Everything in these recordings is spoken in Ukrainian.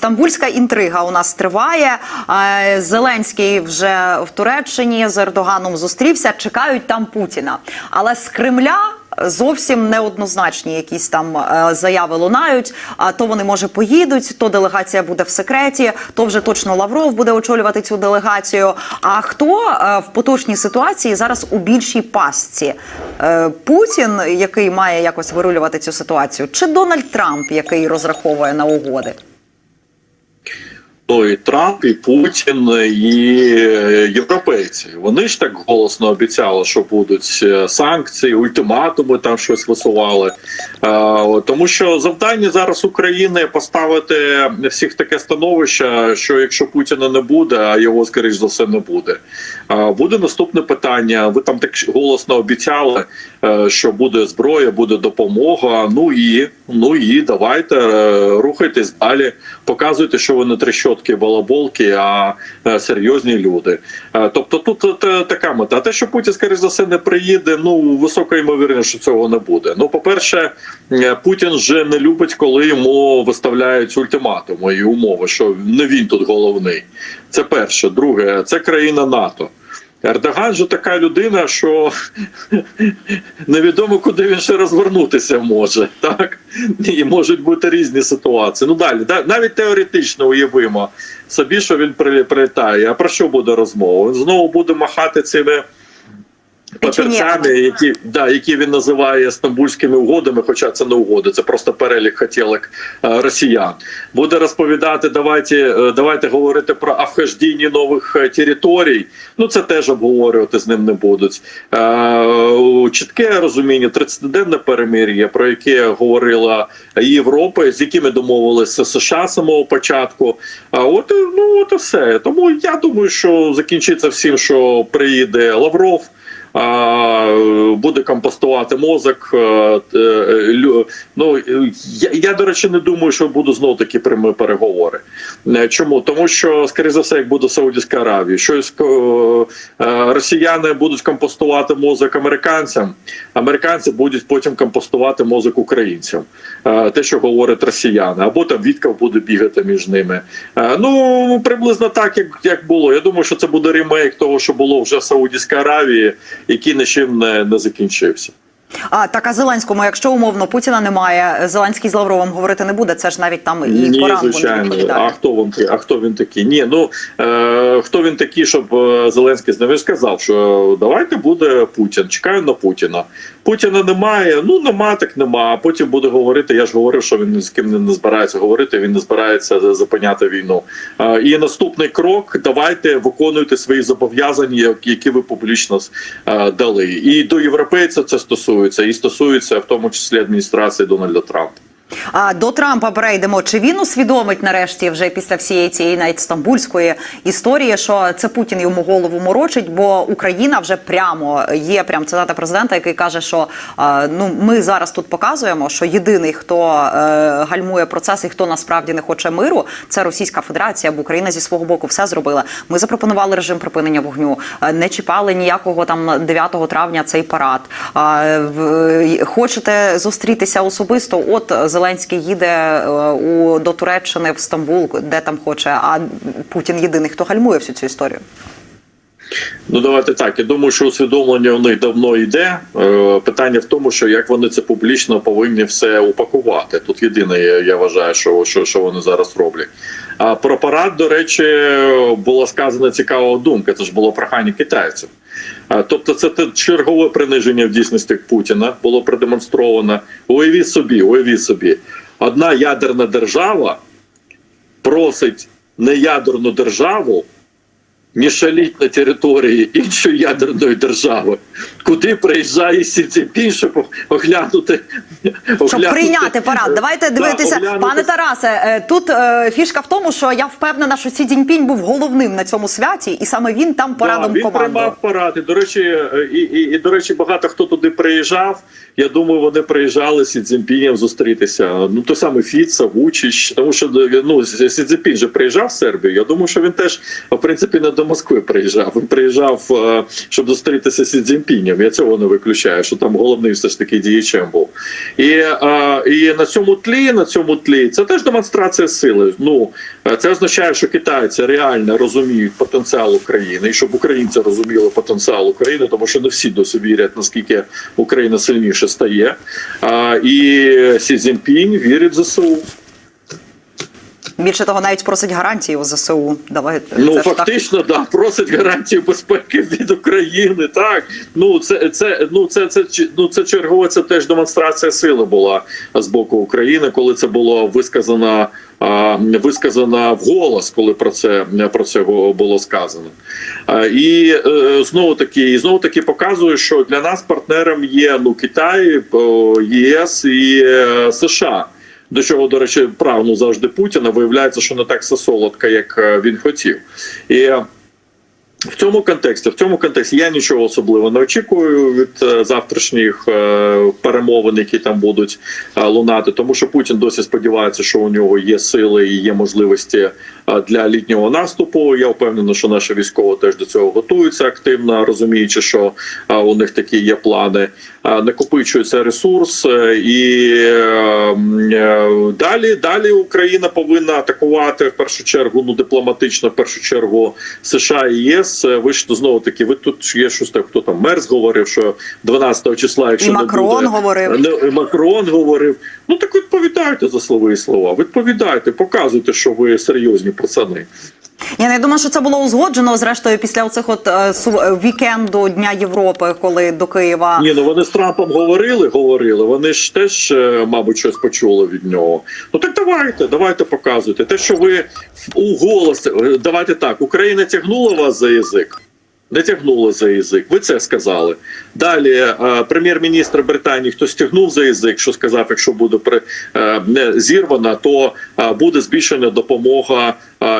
Стамбульська інтрига у нас триває. Е, Зеленський вже в Туреччині з Ердоганом зустрівся. Чекають там Путіна. Але з Кремля зовсім неоднозначні якісь там е, заяви лунають. А то вони може поїдуть, то делегація буде в секреті, то вже точно Лавров буде очолювати цю делегацію. А хто е, в поточній ситуації зараз у більшій пастці? Путін, який має якось вирулювати цю ситуацію, чи Дональд Трамп, який розраховує на угоди? Ну, і Трамп, і Путін, і європейці. Вони ж так голосно обіцяли, що будуть е, санкції, ультиматуми там щось висували. Е, Тому що завдання зараз України поставити всіх таке становище, що якщо Путіна не буде, а його скоріш за все не буде. е, Буде наступне питання. Ви там так голосно обіцяли, е, що буде зброя, буде допомога. Ну і ну і давайте е, рухайтесь далі, показуйте, що ви не трещотки, балаболки, а е, серйозні люди. Е, Тобто, тут така мета. Те, що Путін, скоріш за все, не приїде, ну висока ймовірність, що цього не буде. Ну, по-перше, Путін вже не любить, коли йому виставляють ультиматуми і умови, що не він тут головний. Це перше. Друге, це країна НАТО. Ердоган же така людина, що невідомо, куди він ще розвернутися може. Так і можуть бути різні ситуації. Ну далі, да- навіть теоретично уявимо собі, що він при- прилітає. А про що буде розмова? Він знову буде махати цими. Папірцями, які да, які він називає стамбульськими угодами, хоча це не угоди, це просто перелік хотілок е, росіян. Буде розповідати, давайте е, давайте говорити про вхождіння нових е, територій. Ну це теж обговорювати з ним не будуть. Чітке розуміння, 30-денне перемир'я, про яке говорила Європа, з якими домовилися США з самого початку. А от ну от і все. Тому я думаю, що закінчиться всім, що приїде Лавров. Буде компостувати мозок. е, е, Ну я, до речі не думаю, що буду знову таки прямі переговори. Е, Чому? Тому що, скоріше за все, як буде Саудівська Аравія, щось росіяни будуть компостувати мозок американцям, американці будуть потім компостувати мозок українцям. Е, Те, що говорять росіяни, або там Вітков буде бігати між ними. Е, Ну приблизно так, як, як було. Я думаю, що це буде ремейк того, що було вже в Саудівській Аравії, який нічим не, не закінчився. А так а Зеленському, якщо умовно Путіна немає, Зеленський з Лавровим говорити не буде. Це ж навіть там і Ні, по рангу не звичайно. А хто він а хто він такий? Ні, ну е, хто він такий, щоб е, Зеленський з ним сказав, що давайте буде Путін. Чекаю на Путіна. Путіна немає. Ну нема, так нема. А потім буде говорити. Я ж говорив, що він з ким не- збирається говорити. Він не збирається зупиняти війну. Е, і наступний крок: давайте виконуйте свої зобов'язання, які- які ви публічно е, дали. І до європейців це стосується, і стосується в тому числі адміністрації Дональда Трампа. А до Трампа перейдемо. Чи він усвідомить нарешті вже після всієї цієї навіть стамбульської історії, що це Путін йому голову морочить? Бо Україна вже прямо є прям цитата президента, який каже, що е, ну ми зараз тут показуємо, що єдиний, хто е, гальмує процес і хто насправді не хоче миру, це Російська Федерація, бо Україна зі свого боку все зробила. Ми запропонували режим припинення вогню, е, не чіпали ніякого там 9 травня цей парад. В- Хочете зустрітися особисто? От Зеленський їде е, у до Туреччини в Стамбул, де там хоче. А Путін єдиний, хто гальмує всю цю історію. Ну давайте так. Я думаю, що усвідомлення в них давно йде. Е, Питання в тому, що як вони це публічно повинні все упакувати. Тут єдине, я вважаю, що, що, що вони зараз роблять. А про парад, до речі, була сказана цікава думка. Це ж було прохання китайців. Тобто, це чергове приниження в дійсності Путіна було продемонстровано. Уявіть собі, уявіть собі, одна ядерна держава просить неядерну державу не шаліть на території іншої ядерної держави, куди приїжджає Сі Цзіньпін, щоб оглянути, Щоб прийняти парад. Давайте дивитися, оглянути- пане Тарасе. е, Тут е, фішка в тому, що я впевнена, що Сі Цзіньпінь був головним на цьому святі, і саме він там порадом Да, він командував. приймав паради. До речі, е, і, і, і до речі, багато хто туди приїжджав. Я думаю, вони приїжджали з Сі Цзіньпінем зустрітися. Ну той самий Фіца, Вучич, тому що ну Сі Цзіньпін же приїжджав в Сербію. Я думаю, що він теж в принципі не до Москви приїжджав. Він приїжджав, е, щоб зустрітися з Сі Я цього не виключаю, що там головний все ж таки діячем був. І, е, і на цьому тлі, на цьому тлі, це теж демонстрація сили. Ну е, це означає, що китайці реально розуміють потенціал України, і щоб українці розуміли потенціал України, тому що не всі досі вірять, наскільки Україна сильніше стає. І Сі Цзіньпінь вірить в ЗСУ. Більше того, навіть просить гарантії у ЗСУ. Давай Ну це ж так. фактично, да, просить гарантію безпеки від України. Так ну це це ну це це ну це чергове. Це теж демонстрація сили була з боку України, коли це було висказано а, висказано вголос, коли про це про це було сказано. І е, знову таки, і знову таки показує, що для нас партнером є ну Китай, ЄС і е, США. До чого, до речі, прагнув завжди Путіна, виявляється, що не так все солодко, як е, він хотів. І в цьому контексті, в цьому контексті я нічого особливого не очікую від е, завтрашніх е, перемовин, які там будуть е, лунати, тому що Путін досі сподівається, що у нього є сили і є можливості для літнього наступу. Я впевнений, що наші військові теж до цього готуються активно, розуміючи, що у них такі є плани. Накопичується ресурс, і е, м, е, далі далі Україна повинна атакувати в першу чергу ну дипломатично, в першу чергу США і ЄС. Е, Ви ж знову таки, ви тут є щось так, хто там мерз говорив, що 12 числа, якщо І не Макрон буде, говорив. Не, Макрон говорив. Ну так відповідайте за слова і слова. Відповідайте, показуйте, що ви серйозні пацани. Я не думаю, що це було узгоджено зрештою після оцих от е, е, вікенду Дня Європи, коли до Києва Ні, ну вони з Трампом говорили, говорили. Вони ж теж, е, мабуть, щось почули від нього. Ну так давайте, давайте показуйте. Те, що ви у голос, давайте так, Україна тягнула вас за язик. Не тягнули за язик. Ви це сказали. Далі е, прем'єр-міністр Британії хтось тягнув за язик, що сказав, якщо буде при е, не зірвана, то е, буде збільшена допомога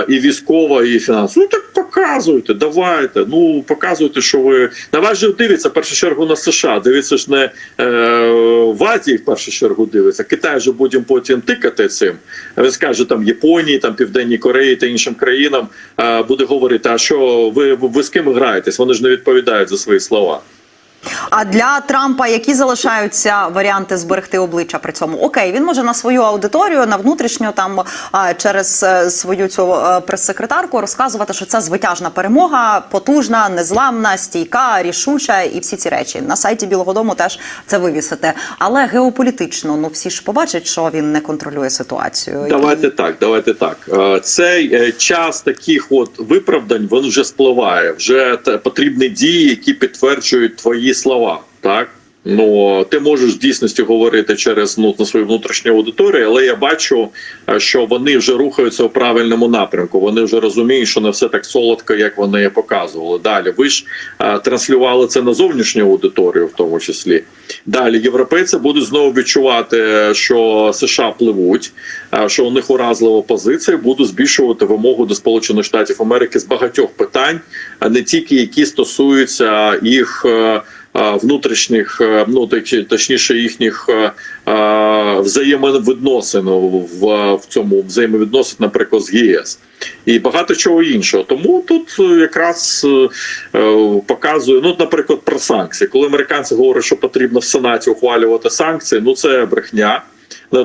і військова, і фінансова. Ну так показуйте, давайте. Ну показуйте, що ви на вас же дивиться в першу чергу на США. Дивиться ж не е, в Азії, в першу чергу дивиться. Китай же будемо потім тикати цим. Він скаже там Японії, там Південній Кореї та іншим країнам е, буде говорити: а що ви, ви з ким граєтесь? Вони ж не відповідають за свої слова. А для Трампа які залишаються варіанти зберегти обличчя при цьому? Окей, він може на свою аудиторію, на внутрішню там через е, свою цю е, прес-секретарку розказувати, що це звитяжна перемога, потужна, незламна, стійка, рішуча і всі ці речі. На сайті Білого Дому теж це вивісити. Але геополітично, ну всі ж побачать, що він не контролює ситуацію. Давайте І- так, давайте так. Е, Цей час таких от виправдань він вже спливає. Вже потрібні дії, які підтверджують твої слова. Так ну ти можеш в дійсності говорити через ну на свою внутрішню аудиторію, але я бачу, е, що вони вже рухаються у правильному напрямку. Вони вже розуміють, що не все так солодко, як вони показували. Далі ви ж е, транслювали це на зовнішню аудиторію, в тому числі. Далі європейці будуть знову відчувати, що США пливуть, е, що у них уразлива позиція, будуть збільшувати вимогу до Сполучених Штатів Америки з багатьох питань, а не тільки які стосуються їх. Е, Внутрішніх, е, ну точ- точніше, їхніх е, взаємовідносин в, в цьому взаємовідносин, наприклад, з ЄС і багато чого іншого. Тому тут якраз показує, ну, наприклад, про санкції. Коли американці говорять, що потрібно в Сенаті ухвалювати санкції, ну це брехня.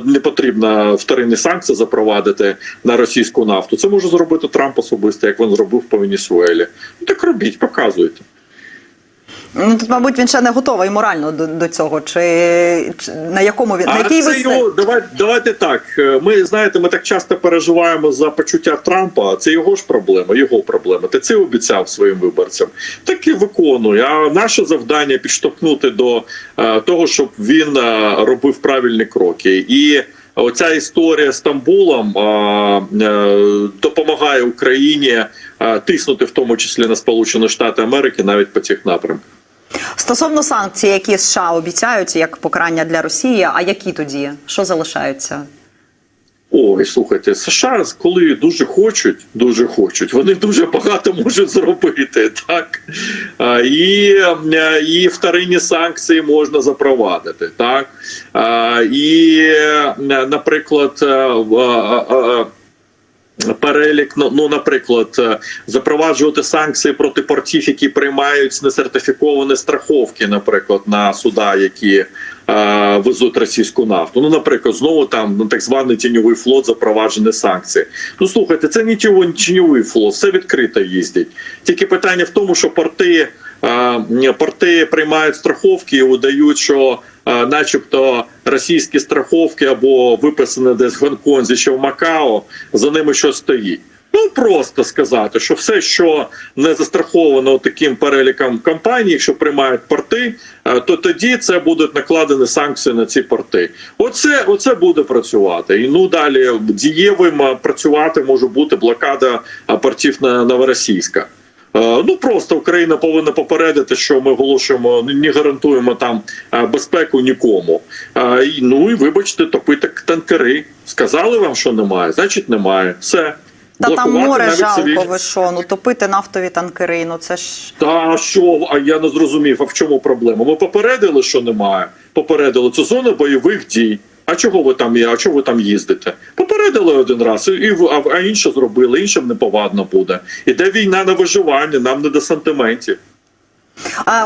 Не потрібно вторинні санкції запровадити на російську нафту. Це може зробити Трамп особисто, як він зробив по Венесуелі. Ну так робіть, показуйте. Ну тут, мабуть, він ще не готовий морально до, до цього. Чи, чи на якому він на А якій це його давайте, давайте так. е, Ми знаєте, ми так часто переживаємо за почуття Трампа. Це його ж проблема, його проблема. Ти це обіцяв своїм виборцям. Так і виконує. А наше завдання підштовхнути до е, того, щоб він е, робив правильні кроки. І оця історія з Стамбулом е, допомагає Україні тиснути, в тому числі на Сполучені Штати Америки, навіть по цих напрямках. Стосовно санкцій, які США обіцяють як покарання для Росії, а які тоді? Що залишаються? Ой, слухайте, США, коли дуже хочуть, дуже хочуть, вони дуже багато можуть зробити, так і, і вторинні санкції можна запровадити, так і, наприклад, перелік. Ну, ну, наприклад, е, запроваджувати санкції проти портів, які приймають несертифіковані страховки, наприклад, на суда, які е, везуть російську нафту. Ну, наприклад, знову там на так званий тіньовий флот запроваджені санкції. Ну слухайте, це не тіньовий- флот, все відкрито їздить. Тільки питання в тому, що порти. е, Порти приймають страховки і удають, що, начебто, російські страховки або виписані десь в Гонконзі чи в Макао, за ними щось стоїть. Ну просто сказати, що все, що не застраховано таким переліком компаній, якщо приймають порти, е, то тоді це будуть накладені санкції на ці порти. Оце, оце буде працювати. І ну далі дієвим е, працювати може бути блокада е, портів на Новоросійська. Е, Ну просто Україна повинна попередити, що ми оголошуємо не гарантуємо там е, безпеку нікому. Е, Ну і вибачте, топити танкери. Сказали вам, що немає, значить немає. Все. Та там море жалко, ви що? Ну топити нафтові танкери, ну це ж. Та що? А я не зрозумів. А в чому проблема? Ми попередили, що немає. Попередили це зона бойових дій. А чого ви там? А чого ви там їздите? Попередили один раз, і а, а інше зробили, іншим неповадно буде. Іде війна на виживання, нам не до сантиментів.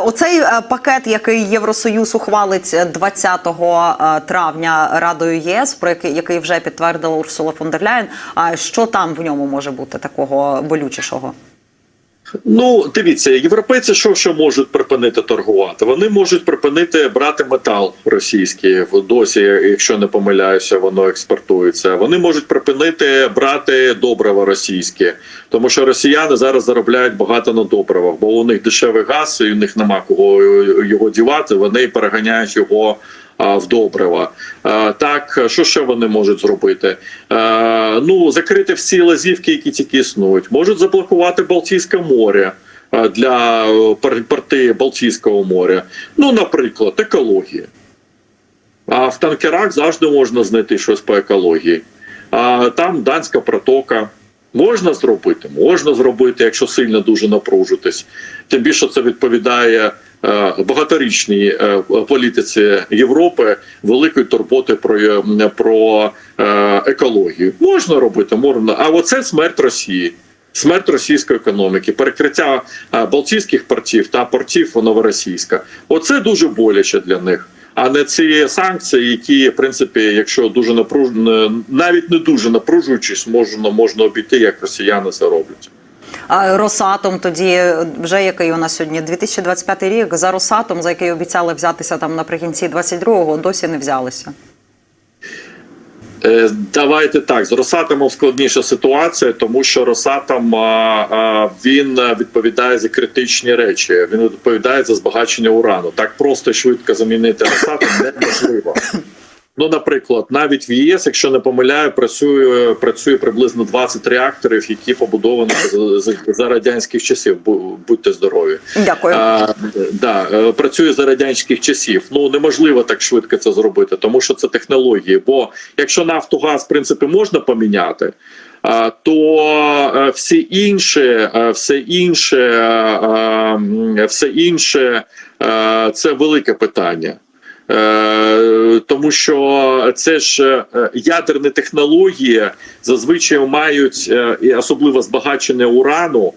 Оцей е, пакет, який Євросоюз ухвалить 20 е, травня Радою ЄС, про який, який вже підтвердила Урсула фон дер Ляєн. Що там в ньому може бути такого болючішого? Ну, дивіться, європейці що, що можуть припинити торгувати? Вони можуть припинити брати метал російський досі, якщо не помиляюся, воно експортується. Вони можуть припинити брати добрива російське, тому що росіяни зараз заробляють багато на добривах, бо у них дешевий газ, і у них нема кого його дівати. Вони переганяють його в добрива. Так, що ще вони можуть зробити? Ну, закрити всі лазівки, які тільки існують. Можуть заблокувати Балтійське море для порти Балтійського моря. Ну, наприклад, екологія. А в танкерах завжди можна знайти щось по екології. А там данська протока. Можна зробити, можна зробити, якщо сильно дуже напружитись. Тим більше це відповідає багаторічній е, політиці Європи великої турботи про, е, про е, екологію. Можна робити, можна. А оце смерть Росії. Смерть російської економіки, перекриття е, Балтійських портів та портів новоросійська. Оце дуже боляче для них. А не ці санкції, які в принципі, якщо дуже напружено, навіть не дуже напружуючись, можна можна обійти, як росіяни це роблять. Росатом тоді вже який у нас сьогодні 2025 рік за Росатом, за який обіцяли взятися там наприкінці 22-го, досі не взялися. Е, Давайте так з Росатомом складніша ситуація, тому що Росатом він відповідає за критичні речі. Він відповідає за збагачення урану. Так просто швидко замінити Росатом неможливо. Ну, наприклад, навіть в ЄС, якщо не помиляю, працює працює приблизно 20 реакторів, які побудовані за, за, радянських часів. Бу- Будьте здорові. Дякую. А, да, е, працює за радянських часів. Ну неможливо так швидко це зробити, тому що це технології. Бо якщо нафту газ в принципі можна поміняти. а, То е, всі інші, е, все інше, е, все інше це велике питання. Е, Тому що це ж е, ядерні технології зазвичай мають е, і особливо збагачення урану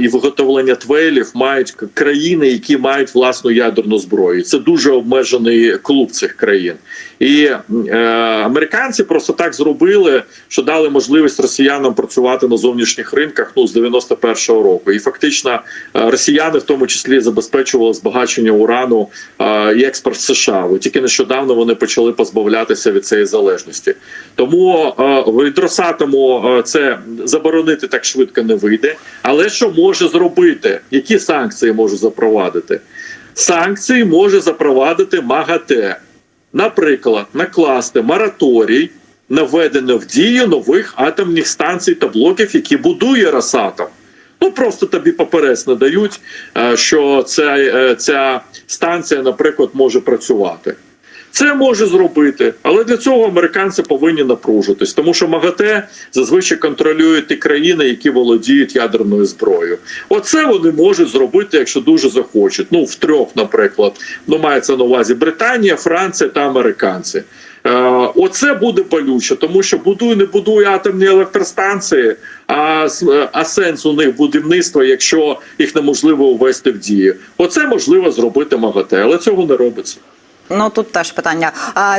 і виготовлення твелів мають країни, які мають власну ядерну зброю. Це дуже обмежений клуб цих країн. І е, американці просто так зробили, що дали можливість росіянам працювати на зовнішніх ринках ну з 91-го року. І фактично е, росіяни в тому числі забезпечували збагачення урану е, і експорт США. Тільки нещодавно вони почали позбавлятися від цієї залежності. Тому е, від Росатому е, це заборонити так швидко не вийде. Але що може зробити? Які санкції може запровадити? Санкції може запровадити МАГАТЕ. Наприклад, накласти мораторій на введення в дію нових атомних станцій та блоків, які будує Росатом. Ну просто тобі паперець надають, е, що ця, е, ця станція, наприклад, може працювати. Це може зробити, але для цього американці повинні напружитись, тому що МАГАТЕ зазвичай контролює ті країни, які володіють ядерною зброєю. Оце вони можуть зробити, якщо дуже захочуть. Ну в трьох, наприклад, ну мається на увазі Британія, Франція та американці. Е, Оце буде болюче, тому що будуй, не будуй атомні електростанції, а, а сенс у них будівництва, якщо їх неможливо ввести в дію. Оце можливо зробити МАГАТЕ, але цього не робиться. Ну тут теж питання.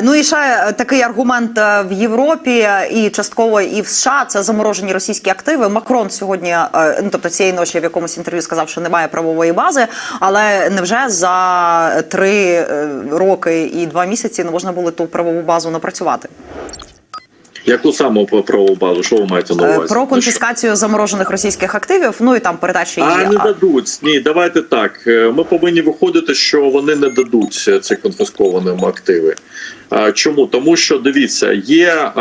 Ну і ще е, такий аргумент е, в Європі і частково і в США це заморожені російські активи. Макрон сьогодні, е, ну тобто цієї ночі в якомусь інтерв'ю сказав, що немає правової бази, але невже за три е, роки і два місяці не можна було ту правову базу напрацювати? Яку саме правову базу? Що ви маєте на Е, увазі? Про конфіскацію заморожених російських активів, ну і там передачі А не дадуть. Ні, давайте так. Е, Ми повинні виходити, що вони не дадуть е, ці конфісковані активи. Чому? Тому що дивіться, є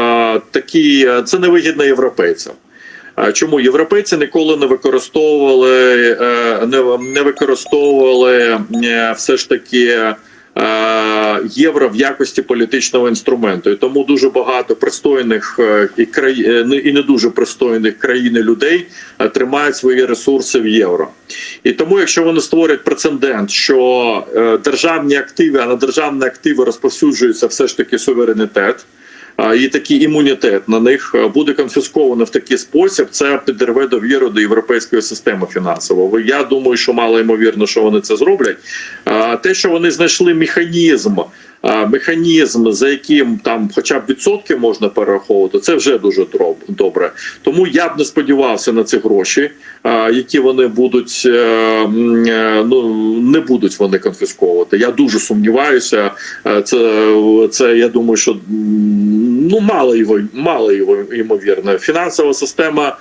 такі, це невигідно європейцям. Чому європейці ніколи не використовували, не, використовували все ж таки євро в якості політичного інструменту, і тому дуже багато пристойних е, і край... е, і не дуже пристойних країн і людей е, тримають свої ресурси в євро. І тому, якщо вони створять прецедент, що е, державні активи, а на державні активи розповсюджується все ж таки суверенітет. І такий імунітет на них е, буде конфісковано в такий спосіб. Це підірве довіру до європейської системи фінансової. Я думаю, що мало ймовірно, що вони це зроблять. Те, що вони знайшли механізм, механізм, за яким там, хоча б відсотки можна перераховувати, це вже дуже добре. Тому я б не сподівався на ці гроші, які вони будуть е, е, ну не будуть вони конфісковувати. Я дуже сумніваюся. Е, Це це я думаю, що ну мало його мало його ймовірно. Фінансова система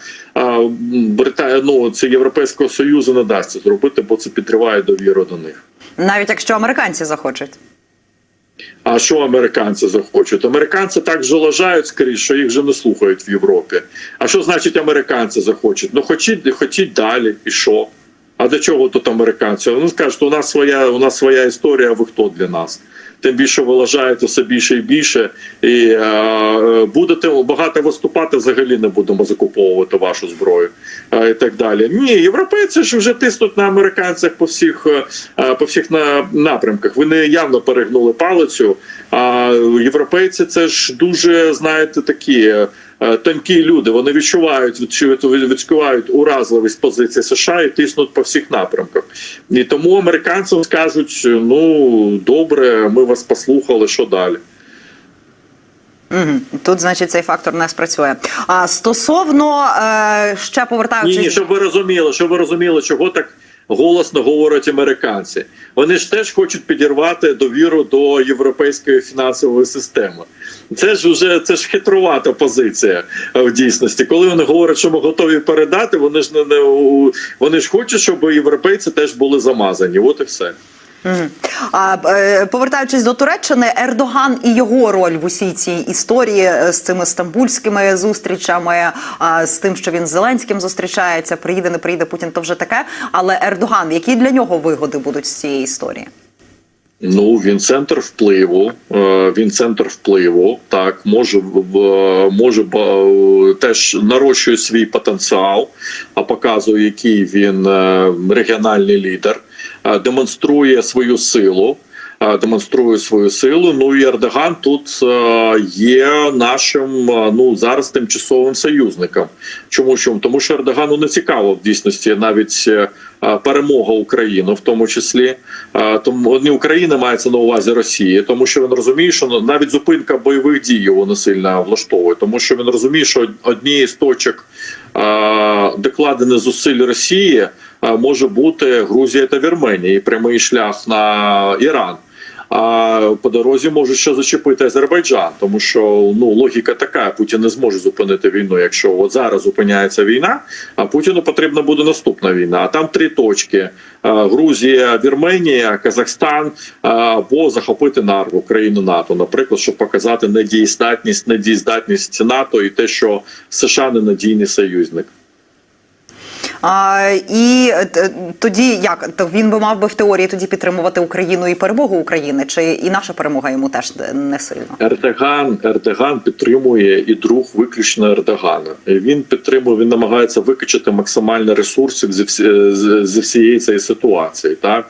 Британії, ну це Європейського союзу не дасть зробити, бо це підриває довіру до них. навіть якщо американці захочуть. А що американці захочуть? Американці так же лажають скрізь, що їх вже не слухають в Європі. А що значить американці захочуть? Ну хочіть, хотіть далі, і що? А до чого тут американці? Вони скажуть, у нас своя, у нас своя історія, а ви хто для нас? Тим більше вилажають все більше і більше, і е, будете багато виступати, взагалі не будемо закуповувати вашу зброю е, і так далі. Ні, європейці ж вже тиснуть на американцях по всіх е, по всіх на, напрямках. Вони явно перегнули палицю. А європейці це ж дуже знаєте такі. Е, Тонкі люди вони відчувають відчувають, відчувають уразливість позиції США і тиснуть по всіх напрямках. І тому американцям скажуть: ну добре, ми вас послухали, що далі. Угу. Тут, значить, цей фактор не спрацює. А стосовно е, ще Ні, ні, щоб ви розуміли, щоб ви розуміли, чого так голосно говорять американці. Вони ж теж хочуть підірвати довіру до європейської фінансової системи. Це ж вже це ж хитрувата позиція е, в дійсності. Коли вони говорять, що ми готові передати, вони ж не, вони ж хочуть, щоб європейці теж були замазані. От і все. А е, повертаючись до Туреччини, Ердоган і його роль в усій цій історії е, з цими стамбульськими зустрічами, а, з тим, що він з Зеленським зустрічається, приїде, не приїде Путін, то вже таке. Але Ердоган, які для нього вигоди будуть з цієї історії? Ну він центр впливу. е, Він центр впливу. Так може може теж нарощує свій потенціал, а показує, який він е, регіональний лідер, е, демонструє свою силу. е, Демонструє свою силу. Ну і Ердоган тут е, є нашим е, ну зараз тимчасовим союзником. Чому чому? Тому що Ердогану не цікаво в дійсності навіть е, е, перемога України, в тому числі. Е, Тому не Україна мається на увазі Росії, тому що він розуміє, що ну, навіть зупинка бойових дій його не сильно влаштовує, тому що він розуміє, що однією з точок е, докладених зусиль Росії е, може бути Грузія та Вірменія і прямий шлях на Іран. А по дорозі можуть ще зачепити Азербайджан, тому що ну логіка така: Путін не зможе зупинити війну. Якщо от зараз зупиняється війна, а Путіну потрібна буде наступна війна. А там три точки: е, Грузія, Вірменія, Казахстан е, або захопити Нарву, країну НАТО, наприклад, щоб показати недієздатність, недієздатність НАТО і те, що США ненадійний союзник. А, і е, тоді як то він би мав би в теорії тоді підтримувати Україну і перемогу України, чи і наша перемога йому теж не сильно? Ердоган, Ердоган підтримує і друг виключно Ердогана. Він підтримує, він намагається викачати максимально ресурсів зі, всі- зі всієї цієї ситуації. Так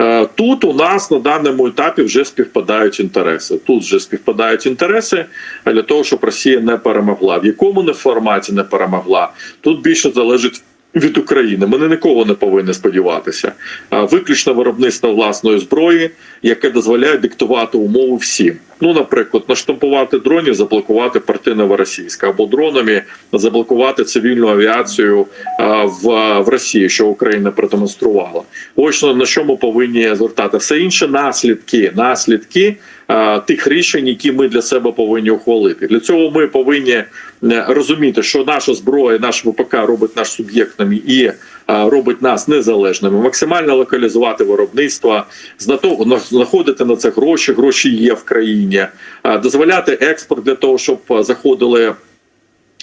Е, Тут у нас на даному етапі вже співпадають інтереси. Тут вже співпадають інтереси для того, щоб Росія не перемогла. В якому не форматі не перемогла, тут більше залежить. Від України ми нікого не повинні сподіватися. Виключно виробництво власної зброї, яке дозволяє диктувати умови всім. Ну, наприклад, наштампувати дронів, заблокувати порти новоросійська або дронами заблокувати цивільну авіацію в, в Росії, що Україна продемонструвала. Ось на що ми повинні звертати все інше наслідки, наслідки тих рішень, які ми для себе повинні ухвалити. Для цього ми повинні розуміти, що наша зброя, наш ВПК робить нас суб'єктними і робить нас незалежними, максимально локалізувати виробництво, знаходити на це гроші. Гроші є в країні, дозволяти експорт для того, щоб заходили.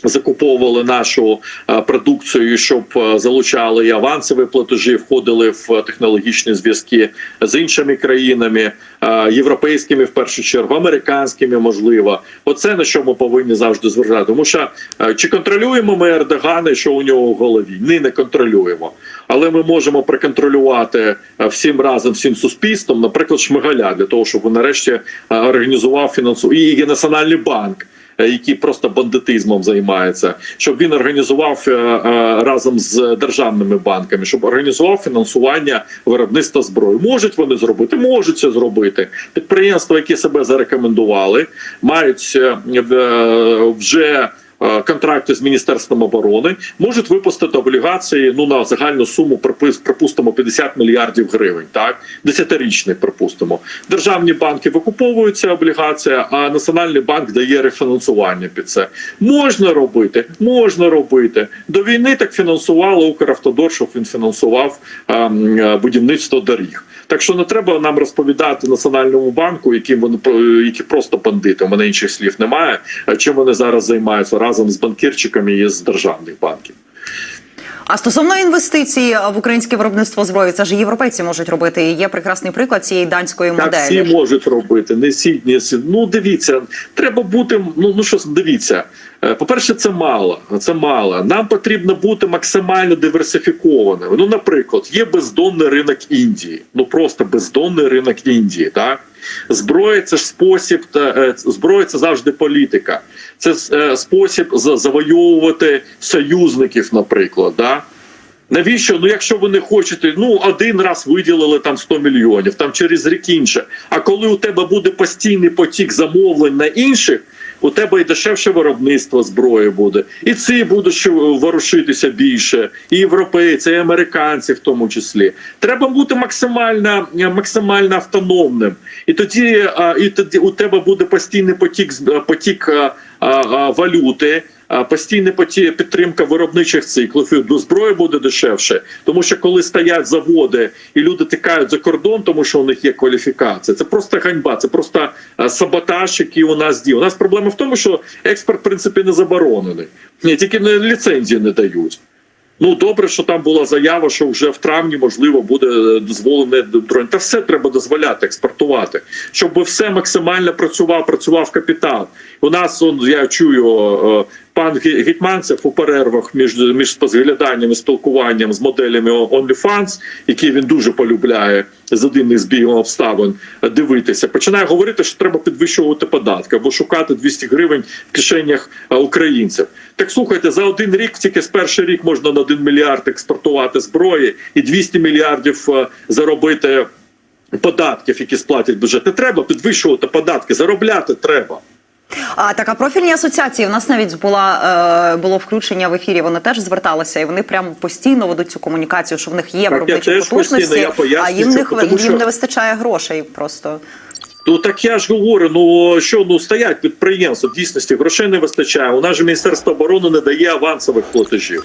Закуповували нашу е, продукцію, щоб е, залучали і авансові платежі, входили в технологічні зв'язки з іншими країнами, е, європейськими в першу чергу, американськими, можливо. Оце на що ми повинні завжди звертати. Тому що чи контролюємо ми Ердогана, і що у нього в голові? Ні, не контролюємо. Але ми можемо проконтролювати всім разом, всім суспільством, наприклад, Шмигаля, для того, щоб він нарешті організував фінансу і Національний банк е, який просто бандитизмом займаються, щоб він організував е, е, разом з державними банками, щоб організував фінансування виробництва зброї. Можуть вони зробити, можуть це зробити. Підприємства, які себе зарекомендували, мають вже. Е, Контракти з міністерством оборони можуть випустити облігації ну на загальну суму припис- припустимо 50 мільярдів гривень. Так десятирічних припустимо. Державні банки викуповують ці облігації, а національний банк дає рефінансування під це. Можна робити, можна робити. До війни так фінансувало Укравтодор, щоб він фінансував ем, е, будівництво доріг. Так що не треба нам розповідати національному банку, які вони про- які просто бандити. У мене інших слів немає. е, Чим вони зараз займаються разом з банкірчиками із з державних банків. А стосовно інвестицій в українське виробництво зброї, це ж європейці можуть робити. І є прекрасний приклад цієї данської Так моделі. всі можуть робити. Не сіть, не сіть. Ну дивіться, треба бути. Ну ну що дивіться. Е, По-перше, це мало. Це мало. Нам потрібно бути максимально диверсифікованими. Ну, наприклад, є бездонний ринок Індії. Ну просто бездонний ринок Індії. Так зброя це ж спосіб. та, е, Зброя це завжди політика. Це е, спосіб завойовувати союзників, наприклад. Да? Навіщо? Ну, якщо ви не хочете, ну один раз виділили там 100 мільйонів, там через рік інше. А коли у тебе буде постійний потік замовлень на інших, у тебе і дешевше виробництво зброї буде, і ці будуть ворушитися більше, і європейці, і американці, в тому числі. Треба бути максимально максимально автономним. І тоді, і тоді у тебе буде постійний потік потік валюти. Постійна підтримка виробничих циклів до зброї буде дешевше, тому що коли стоять заводи і люди тікають за кордон, тому що у них є кваліфікація, це просто ганьба, це просто саботаж, який у нас діє. У нас проблема в тому, що експорт в принципі не заборонений, тільки не ліцензії не дають. Ну добре, що там була заява, що вже в травні можливо буде е, дозволене дрон. Та все треба дозволяти експортувати, щоб все максимально працював, працював капітал. У нас он я чую. Пан Гетьманцев у перервах між між спогляданням і спілкуванням з моделями OnlyFans, які він дуже полюбляє за дивних збігом обставин е, дивитися, починає говорити, що треба підвищувати податки або шукати 200 гривень в кишенях е, українців. Так слухайте, за один рік тільки з перший рік можна на 1 мільярд експортувати зброї і 200 мільярдів е, заробити податків, які сплатять бюджет. Не треба підвищувати податки, заробляти треба. А така профільні асоціації. У нас навіть була е, було включення в ефірі. Вони теж зверталися, і вони прямо постійно ведуть цю комунікацію, що в них є виробничі потужності, я а їм, що- їм що- не вистачає грошей просто. Ну так я ж говорю, ну що ну стоять підприємства, в дійсності грошей не вистачає. У нас же Міністерство оборони не дає авансових платежів.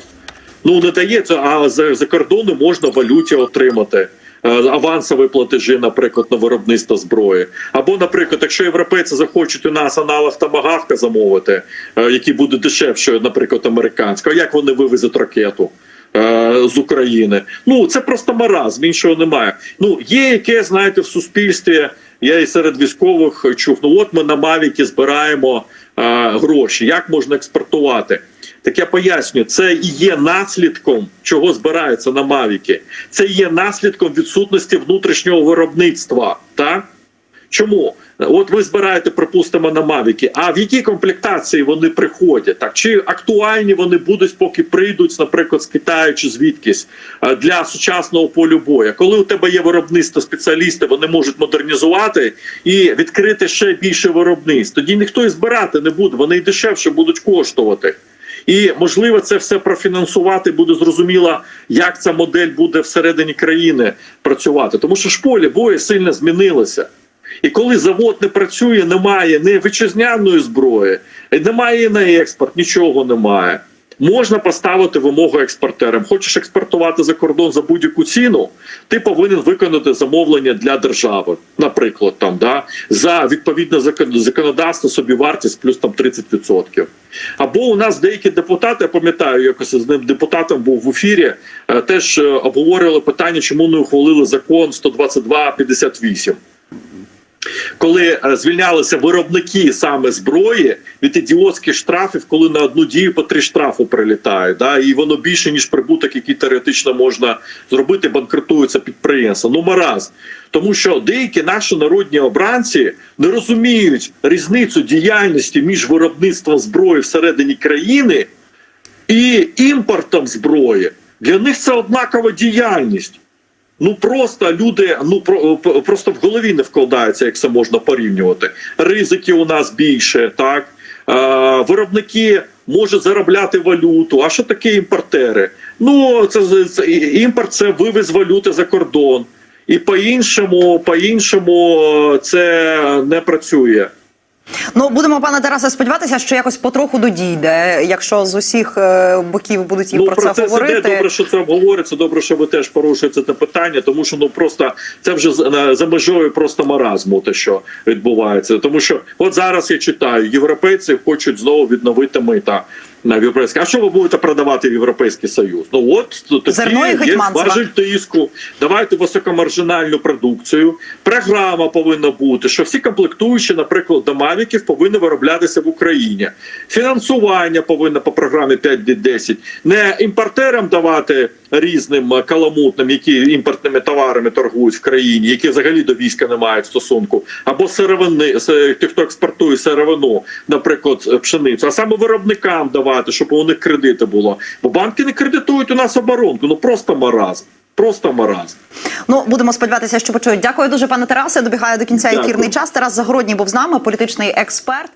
Ну не дає це, а за, за кордону можна валюті отримати. Е, Авансові платежі, наприклад, на виробництво зброї. Або, наприклад, якщо європейці захочуть у нас аналог Тамагавка замовити, е, який буде дешевше, наприклад, американського, як вони вивезуть ракету? е, з України. Ну це просто маразм, іншого немає. Ну є яке, знаєте, в суспільстві. Я і серед військових чув. Ну от ми на Мавіки збираємо е, гроші. Як можна експортувати? Так я поясню, це і є наслідком, чого збираються на Мавіки. Це є наслідком відсутності внутрішнього виробництва. Так? Чому? От ви збираєте, припустимо, на Мавіки, а в якій комплектації вони приходять? Так чи актуальні вони будуть, поки прийдуть, наприклад, з Китаю чи звідкись для сучасного полю бою? Коли у тебе є виробництво, спеціалісти, вони можуть модернізувати і відкрити ще більше виробництв. Тоді ніхто і збирати не буде, вони і дешевше будуть коштувати. І можливо, це все профінансувати буде зрозуміло, як ця модель буде всередині країни працювати, тому що ж поле бою сильно змінилося. І коли завод не працює, немає ні вітчизняної зброї, немає на експорт, нічого немає. Можна поставити вимогу експортерам. Хочеш експортувати за кордон за будь-яку ціну, ти повинен виконати замовлення для держави, наприклад, там да за відповідне закон- законодавство собі вартість плюс там 30%. Або у нас деякі депутати, я пам'ятаю, якось з ним депутатом був в ефірі, е, теж е, обговорювали питання, чому не ухвалили закон 122.58 коли е, звільнялися виробники саме зброї від ідіотських штрафів, коли на одну дію по три штрафу прилітають, да, і воно більше ніж прибуток, який теоретично можна зробити, банкрутуються підприємства. Ну мараз. Тому що деякі наші народні обранці не розуміють різницю діяльності між виробництвом зброї всередині країни і імпортом зброї. Для них це однакова діяльність. Ну просто люди ну про просто в голові не вкладається, як це можна порівнювати. Ризики у нас більше, так е, виробники можуть заробляти валюту. А що таке імпортери? Ну це, це імпорт це вивіз валюти за кордон, і по-іншому, по-іншому е, це не працює. Ну будемо, пане Тараса сподіватися, що якось потроху додійде, якщо з усіх е, боків будуть і ну, про це говорити. іде, добре, що це обговориться. Добре, що ви теж порушуєте це питання, тому що ну просто це вже за, за межою просто маразму, те, що відбувається. Тому що от зараз я читаю, європейці хочуть знову відновити мита на європейське. А що ви будете продавати в європейський союз? Ну от такі Зерно є важель тиску. Давайте високомаржинальну продукцію. Програма повинна бути, що всі комплектуючі, наприклад, до мавіків повинні вироблятися в Україні. Фінансування повинно по програмі 5D10. Не імпортерам давати різним е, каламутним, які імпортними товарами торгують в країні, які взагалі до війська не мають стосунку, або сировини, с- ті, хто експортує сировину, наприклад, е, пшеницю, а саме виробникам давати, щоб у них кредити було. Бо банки не кредитують у нас оборонку. Ну просто маразм. Просто маразм. Ну будемо сподіватися, що почують. Дякую дуже, пане Тарасе. Добігає до кінця Дякую. ефірний час. Тарас Загородній був з нами, політичний експерт.